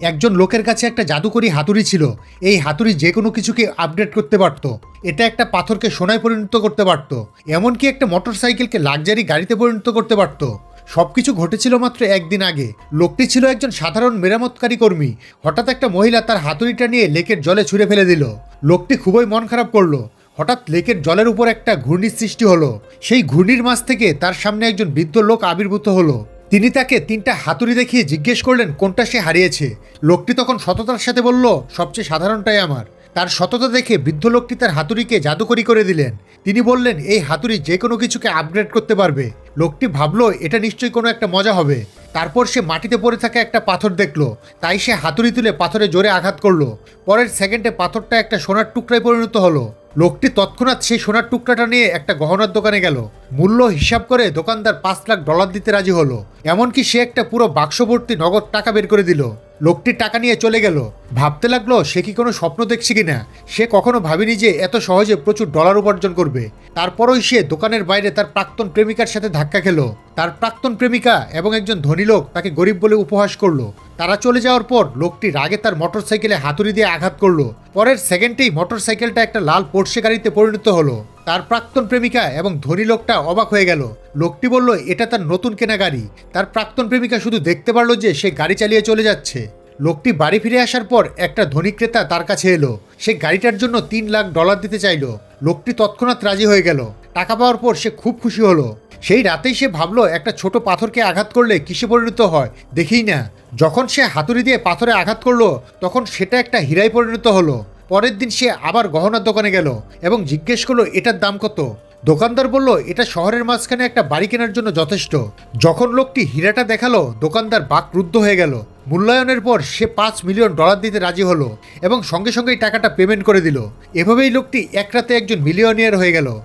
একজন লোকের কাছে একটা জাদুকরি হাতুড়ি ছিল। এই হাতুড়ি যে কোনো কিছুকে আপডেট করতে পারত। এটা একটা পাথরকে সোনায় পরিণত করতে পারত। এমনকি একটা মোটরসাইকেলকে লাক্সারি গাড়িতে পরিণত করতে পারত। সবকিছু ঘটেছিল মাত্র একদিন আগে। লোকটি ছিল একজন সাধারণ মেরামতকারী কর্মী। হঠাৎ একটা মহিলা তার হাতুড়িটা নিয়ে লেকের জলে ছুঁড়ে ফেলে দিল। লোকটি খুবই মন খারাপ করল। হঠাৎ লেকের জলের উপর একটা ঘূর্ণির সৃষ্টি হলো। সেই ঘূর্ণির মাছ থেকে তার সামনে একজন বৃদ্ধ লোক আবির্ভূত হলো। তিনি তাকে তিনটা হাতুড়ি দেখিয়ে জিজ্ঞেস করলেন, কোনটা সে হারিয়েছে? লোকটি তখন সততার সাথে বলল, সবচেয়ে সাধারণটাই আমার। তার সততা দেখে বৃদ্ধ লোকটি তার হাতুড়িকে জাদুকরি করে দিলেন। তিনি বললেন, এই হাতুড়ি যে কোনো কিছুকে আপগ্রেড করতে পারবে। লোকটি ভাবলো, এটা নিশ্চয়ই কোনো একটা মজা হবে। তারপর সে মাটিতে পড়ে থাকা একটা পাথর দেখল। তাই সে হাতুড়ি তুলে পাথরে জোরে আঘাত করল। পরের সেকেন্ডে পাথরটা একটা সোনার টুকরায় পরিণত হলো। লোকটি তৎক্ষণাৎ সেই সোনার টুকরাটা নিয়ে একটা গহনার দোকানে গেল। মূল্য হিসাব করে দোকানদার পাঁচ লাখ ডলার দিতে রাজি হলো। এমনকি সে একটা পুরো বাক্স ভর্তি নগদ টাকা বের করে দিল। লোকটি টাকা নিয়ে চলে গেল। ভাবতে লাগল, সে কি কোনো স্বপ্ন দেখছে কিনা? সে কখনো ভাবেনি যে এত সহজে প্রচুর ডলার উপার্জন করবে। তারপরই সে দোকানের বাইরে তার প্রাক্তন প্রেমিকার সাথে ধাক্কা খেলো। তার প্রাক্তন প্রেমিকা এবং একজন ধনী লোক তাকে গরিব বলে উপহাস করল। তারা চলে যাওয়ার পর লোকটি রাগে তার মোটরসাইকেলে হাতুড়ি দিয়ে আঘাত করল। পরের সেকেন্ডেই মোটরসাইকেলটা একটা লাল পোর্সে গাড়িতে পরিণত হলো। তার প্রাক্তন প্রেমিকা এবং ধনী লোকটা অবাক হয়ে গেল। লোকটি বলল, এটা তার নতুন কেনা গাড়ি। তার প্রাক্তন প্রেমিকা শুধু দেখতে পারল যে সে গাড়ি চালিয়ে চলে যাচ্ছে। লোকটি বাড়ি ফিরে আসার পর একটা ধনী ক্রেতা তার কাছে এলো। সে গাড়িটার জন্য তিন লাখ ডলার দিতে চাইলো। লোকটি তৎক্ষণাৎ রাজি হয়ে গেল। টাকা পাওয়ার পর সে খুব খুশি হলো। সেই রাতেই সে ভাবলো, একটা ছোট পাথরকে আঘাত করলে কিসে পরিণত হয়? দেখেই না। যখন সে হাতুড়ি দিয়ে পাথরে আঘাত করল, তখন সেটা একটা হীরায় পরিণত হলো। পরের দিন সে আবার গহনার দোকানে গেল এবং জিজ্ঞেস করল, এটার দাম কত? দোকানদার বলল, এটা শহরের মাঝখানে একটা বাড়ি কেনার জন্য যথেষ্ট। যখন লোকটি হীরাটা দেখাল, দোকানদার বাকরুদ্ধ হয়ে গেল। মূল্যায়নের পর সে পাঁচ মিলিয়ন ডলার দিতে রাজি হলো এবং সঙ্গে সঙ্গেই টাকাটা পেমেন্ট করে দিল। এভাবেই লোকটি এক রাতে একজন মিলিয়নিয়ার হয়ে গেল।